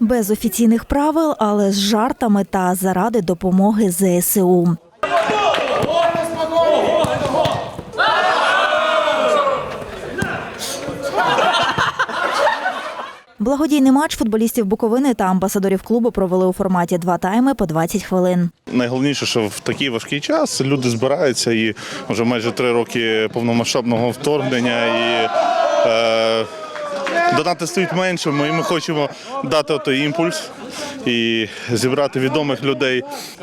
Без офіційних правил, але з жартами та заради допомоги ЗСУ. Благодійний матч футболістів Буковини та амбасадорів клубу провели у форматі два тайми по 20 хвилин. Найголовніше, що в такий важкий час люди збираються і вже майже три роки повномасштабного вторгнення і е, донати стають меншими, і ми хочемо дати той імпульс і зібрати відомих людей.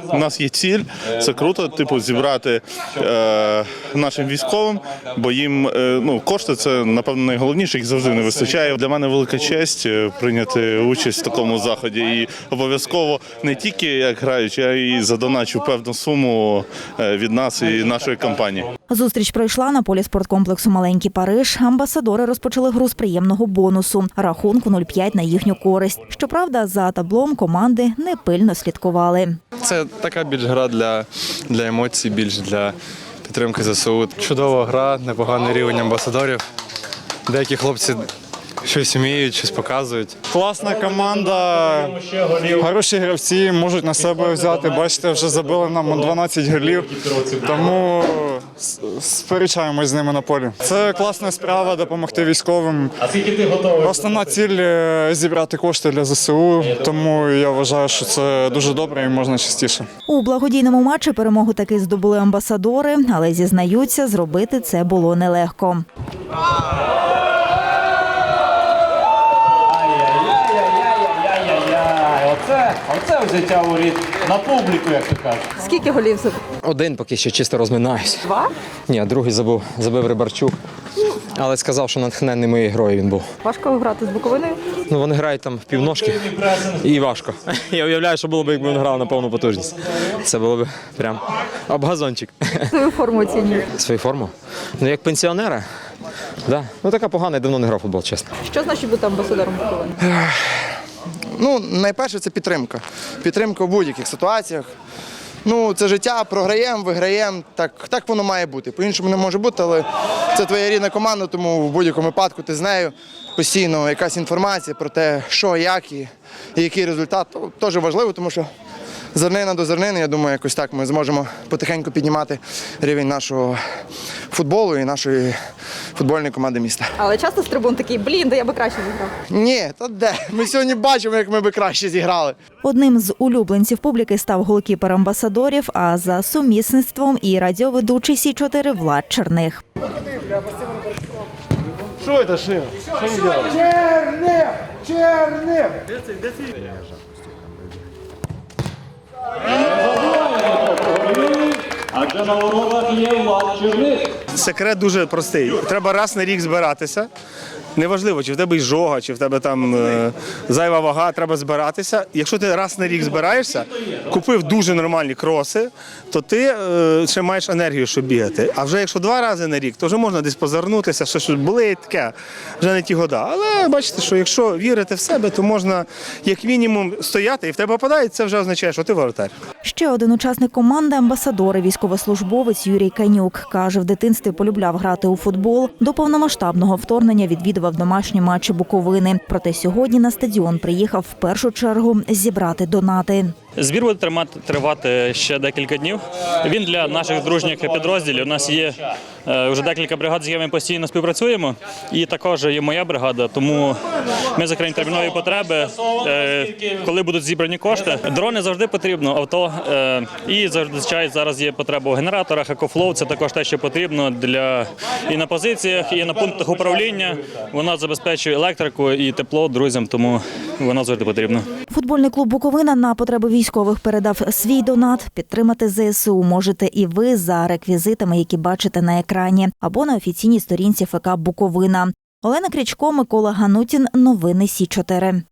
У нас є ціль, це круто, типу, зібрати е, нашим військовим, бо їм е, ну, кошти це напевно найголовніше, їх завжди не вистачає. Для мене велика честь е, прийняти участь в такому заході. І обов'язково не тільки як граючи, а й задоначу певну суму е, від нас і нашої компанії. Зустріч пройшла на полі спорткомплексу Маленький Париж. Амбасадори розпочали гру з приємного бонусу рахунку 0-5 на їхню користь. Щоправда, за таблом команди не пильно слідкували. Це така більш гра для, для емоцій, більш для підтримки ЗСУ. Чудова гра, непоганий рівень амбасадорів. Деякі хлопці щось вміють, щось показують. Класна команда, хороші гравці можуть на себе взяти. Бачите, вже забили нам 12 голів, тому сперечаємось з ними на полі. Це класна справа допомогти військовим. Основна ціль е, зібрати кошти для ЗСУ, тому я вважаю, що це дуже добре і можна частіше. У благодійному матчі перемогу таки здобули амбасадори, але зізнаються, зробити це було нелегко. Оце, оце взяття воріт на публіку, як то кажуть. Скільки голів забив? Один поки що чисто розминаюсь. Два? Ні, другий забув, забив Рибарчук. Але сказав, що натхненний моєю грою він був. Важко грати з Буковиною. Ну вони грають там в півножки і важко. Я уявляю, що було б, якби він грав на повну потужність. Це було б прям обгазончик. Свою форму оцінює. Свою форму. Ну як пенсіонера. Да. Ну така погана, я давно не грав футбол, чесно. Що значить бути амбасадором Буковини? Ну, найперше це підтримка. Підтримка в будь-яких ситуаціях. Ну, це життя, програємо, виграємо. Так, так воно має бути. По-іншому не може бути, але це твоя рідна команда, тому в будь-якому випадку ти з нею постійно якась інформація про те, що, як і, і який результат. То Теж важливо, тому що зернина до зернини, я думаю, якось так ми зможемо потихеньку піднімати рівень нашого футболу і нашої футбольної команди міста. Але часто з трибун такий, блін, да я би краще зіграв. Ні, та де? Ми сьогодні бачимо, як ми би краще зіграли. Одним з улюбленців публіки став голкіпер амбасадорів, а за сумісництвом і радіоведучий Сі 4 Влад Черних. Адже на воротах є Влад Черних. Секрет дуже простий. Треба раз на рік збиратися. Неважливо, чи в тебе жога, чи в тебе там е, зайва вага, треба збиратися. Якщо ти раз на рік збираєшся, купив дуже нормальні кроси, то ти е, ще маєш енергію, щоб бігати. А вже якщо два рази на рік, то вже можна десь позарнутися, що щось болить, таке, вже не ті года. Але бачите, що якщо вірити в себе, то можна як мінімум стояти, і в тебе попадає, це вже означає, що ти воротар. Ще один учасник команди амбасадори, військовослужбовець Юрій Канюк. Каже, в дитинстві полюбляв грати у футбол. До повномасштабного вторгнення відвідував домашні матчі Буковини. Проте сьогодні на стадіон приїхав в першу чергу зібрати донати. Збір буде тримати тривати ще декілька днів. Він для наших дружніх підрозділів. У нас є е, вже декілька бригад, з якими постійно співпрацюємо. І також є моя бригада. Тому ми закриємо термінові потреби. е, Коли будуть зібрані кошти, дрони завжди потрібно, авто е, і зазвичай зараз є потреба у генераторах. Екофлоу це також те, що потрібно для і на позиціях, і на пунктах управління. Вона забезпечує електрику і тепло друзям, тому вона завжди потрібна. Футбольний клуб Буковина на потреби військових передав свій донат. Підтримати ЗСУ можете і ви за реквізитами, які бачите на екрані, або на офіційній сторінці ФК Буковина. Олена Крічко, Микола Ганутін. Новини Сі 4